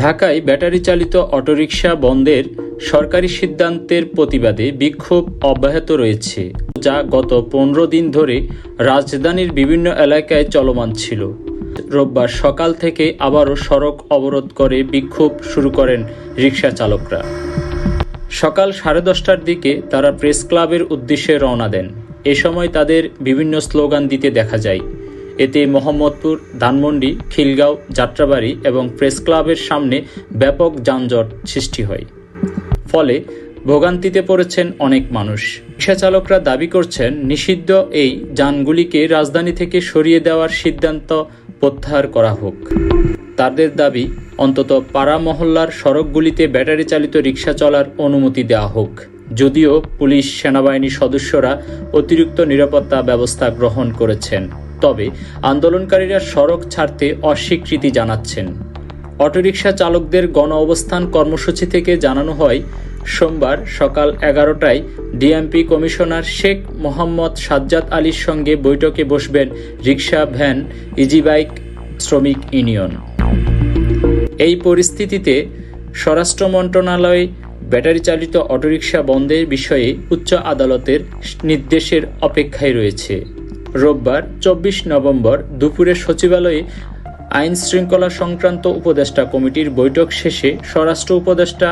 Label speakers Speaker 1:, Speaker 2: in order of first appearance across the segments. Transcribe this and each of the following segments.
Speaker 1: ঢাকায় ব্যাটারি চালিত অটোরিকশা বন্ধের সরকারি সিদ্ধান্তের প্রতিবাদে বিক্ষোভ অব্যাহত রয়েছে, যা গত পনেরো দিন ধরে রাজধানীর বিভিন্ন এলাকায় চলমান ছিল। রোববার সকাল থেকে আবারও সড়ক অবরোধ করে বিক্ষোভ শুরু করেন রিকশা চালকরা। সকাল সাড়ে দশটার দিকে তারা প্রেস ক্লাবের উদ্দেশ্যে রওনা দেন। এ সময় তাদের বিভিন্ন স্লোগান দিতে দেখা যায়। এতে মোহাম্মদপুর, ধানমন্ডি, খিলগাঁও, যাত্রাবাড়ি এবং প্রেস ক্লাবের সামনে ব্যাপক যানজট সৃষ্টি হয়। ফলে ভোগান্তিতে পড়েছেন অনেক মানুষ। রিক্সা চালকরা দাবি করছেন, নিষিদ্ধ এই যানগুলিকে রাজধানী থেকে সরিয়ে দেওয়ার সিদ্ধান্ত প্রত্যাহার করা হোক। তাদের দাবি, অন্তত পাড়া মহল্লার সড়কগুলিতে ব্যাটারি চালিত রিক্সা চলার অনুমতি দেওয়া হোক। যদিও পুলিশ সেনাবাহিনী সদস্যরা অতিরিক্ত নিরাপত্তা ব্যবস্থা গ্রহণ করেছেন। তবে আন্দোলনকারীরা সড়ক ছাড়তে অস্বীকৃতি জানাচ্ছেন। অটোরিকশা চালকদের গণ অবস্থান কর্মসূচি থেকে জানানো হয়, সোমবার সকাল এগারোটায় ডিএমপি কমিশনার শেখ মোহাম্মদ সাজ্জাদ আলীর সঙ্গে বৈঠকে বসবেন রিক্সা ভ্যান ইজিবাইক শ্রমিক ইউনিয়ন। এই পরিস্থিতিতে স্বরাষ্ট্র মন্ত্রণালয় ব্যাটারি চালিত অটোরিকশা বন্ধের বিষয়ে উচ্চ আদালতের নির্দেশের অপেক্ষায় রয়েছে। রোববার, চব্বিশ নভেম্বর দুপুরে সচিবালয়ে আইন শৃঙ্খলা সংক্রান্ত উপদেষ্টা কমিটির বৈঠক শেষে স্বরাষ্ট্র উপদেষ্টা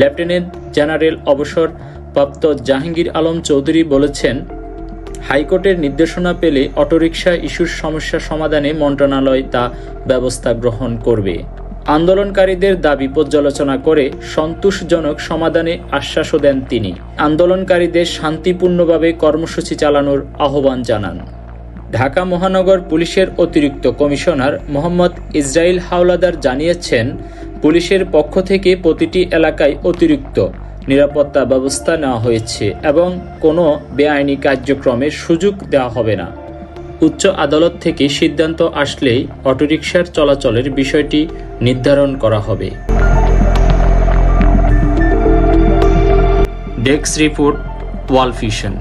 Speaker 1: লেফটেন্যান্ট জেনারেল অবসরপ্রাপ্ত জাহাঙ্গীর আলম চৌধুরী বলেছেন, হাইকোর্টের নির্দেশনা পেলে অটোরিকশা ইস্যুর সমস্যা সমাধানে মন্ত্রণালয় তা ব্যবস্থা গ্রহণ করবে। আন্দোলনকারীদের দাবি পর্যালোচনা করে সন্তোষজনক সমাধানে আশ্বাসও দেন তিনি। আন্দোলনকারীদের শান্তিপূর্ণভাবে কর্মসূচি চালানোর আহ্বান জানান। ঢাকা মহানগর পুলিশের অতিরিক্ত কমিশনার মোহাম্মদ ইসরাইল হাওলাদার জানিয়েছেন, পুলিশের পক্ষ থেকে প্রতিটি এলাকায় অতিরিক্ত নিরাপত্তা ব্যবস্থা নেওয়া হয়েছে এবং কোনো বেআইনি কার্যক্রমের সুযোগ দেওয়া হবে না। উচ্চ আদালত থেকে সিদ্ধান্ত আসলেই অটোরিকশার চলাচলের বিষয়টি নির্ধারণ করা হবে। ডেস্ক রিপোর্ট, ওয়াল ফিশন।